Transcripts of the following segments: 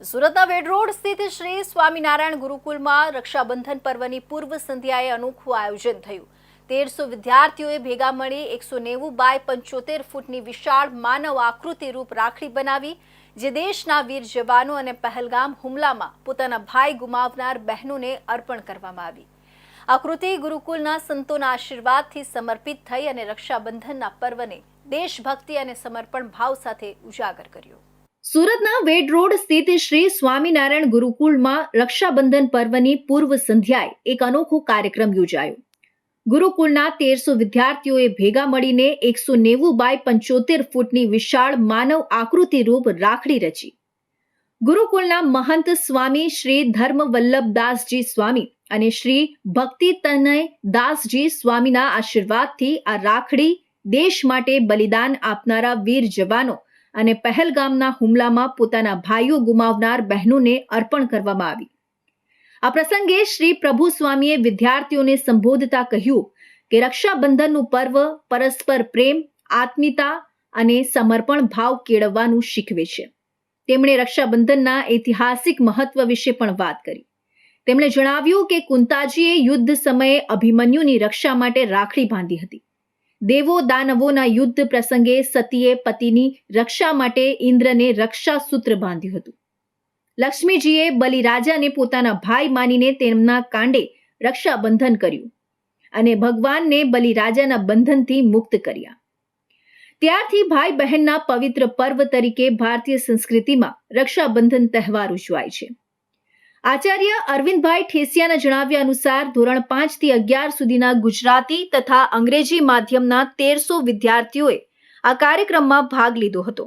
સુરતના વેડ રોડ સ્થિત શ્રી સ્વામિનારાયણ ગુરુકુલમાં રક્ષાબંધન પર્વની પૂર્વ સંધ્યાએ અનોખું આયોજન થયું. તેરસો વિદ્યાર્થીઓએ ભેગા મળી એકસો નેવું બાય પંચોતેર ફૂટની વિશાળ માનવ આકૃતિ રૂપ રાખડી બનાવી, જે દેશના વીર જવાનો અને પહેલગામ હુમલામાં પોતાના ભાઈ ગુમાવનાર બહેનોને અર્પણ કરવામાં આવી. આકૃતિ ગુરુકુલના સંતોના આશીર્વાદથી સમર્પિત થઈ અને રક્ષાબંધનના પર્વને દેશભક્તિ અને સમર્પણ ભાવ સાથે ઉજાગર કર્યો. સુરતના વેડ રોડ સ્થિત શ્રી સ્વામિનારાયણ ગુરુકુળમાં રક્ષાબંધન પર્વની પૂર્વ સંધ્યાએ એક અનોખો કાર્યક્રમ યોજાયો. ગુરુકુળના તેરસો વિદ્યાર્થીઓએ ભેગા મળીને એકસો નેવું બાય પંચોતેર ફૂટની વિશાળ માનવ આકૃતિ રૂપ રાખડી રચી. ગુરુકુળના મહંત સ્વામી શ્રી ધર્મવલ્લભદાસજી સ્વામી અને શ્રી ભક્તિ તનય દાસજી સ્વામીના આશીર્વાદથી આ રાખડી દેશ માટે બલિદાન આપનારા વીર જવાનો અને પહેલગામના હુમલામાં પોતાના ભાઈઓ ગુમાવનાર બહેનોને અર્પણ કરવામાં આવી. આ પ્રસંગે શ્રી પ્રભુ સ્વામીએ વિદ્યાર્થીઓને સંબોધતા કહ્યું કે રક્ષાબંધનનું પર્વ પરસ્પર પ્રેમ, આત્મીયતા અને સમર્પણ ભાવ કેળવવાનું શીખવે છે. તેમણે રક્ષાબંધનના ઐતિહાસિક મહત્વ વિશે પણ વાત કરી. તેમણે જણાવ્યું કે કુંતાજીએ યુદ્ધ સમયે અભિમન્યુની રક્ષા માટે રાખડી બાંધી હતી. દેવો દાનવોના યુદ્ધ પ્રસંગે સતીએ પતિની રક્ષા માટે ઇન્દ્રને રક્ષા સૂત્ર બાંધ્યું હતું. લક્ષ્મીજીએ બલિરાજાને પોતાના ભાઈ માનીને તેમના કાંડે રક્ષાબંધન કર્યું અને ભગવાનને બલિરાજાના બંધનથી મુક્ત કર્યા. ત્યારથી ભાઈ બહેનના પવિત્ર પર્વ તરીકે ભારતીય સંસ્કૃતિમાં રક્ષાબંધન તહેવાર ઉજવાય છે. આચાર્ય અરવિંદભાઈ ઠેસિયાના જણાવ્યા અનુસાર ધોરણ પાંચથી અગિયાર સુધીના ગુજરાતી તથા અંગ્રેજી માધ્યમના તેરસો વિદ્યાર્થીઓએ આ કાર્યક્રમમાં ભાગ લીધો હતો.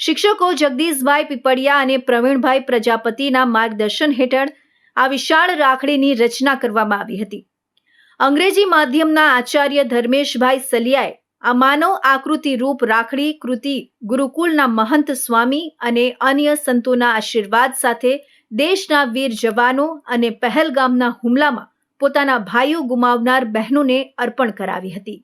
શિક્ષકો જગદીશભાઈ પીપળિયા અને પ્રવીણભાઈ પ્રજાપતિના માર્ગદર્શન હેઠળ આ વિશાળ રાખડીની રચના કરવામાં આવી હતી. અંગ્રેજી માધ્યમના આચાર્ય ધર્મેશભાઈ સલિયાએ આ માનવ આકૃતિ રૂપ રાખડી કૃતિ ગુરુકુલના મહંત સ્વામી અને અન્ય સંતોના આશીર્વાદ સાથે દેશના વીર જવાનો અને પહેલગામના હુમલામાં પોતાના ભાઈઓ ગુમાવનાર બહેનોને અર્પણ કરાવી હતી.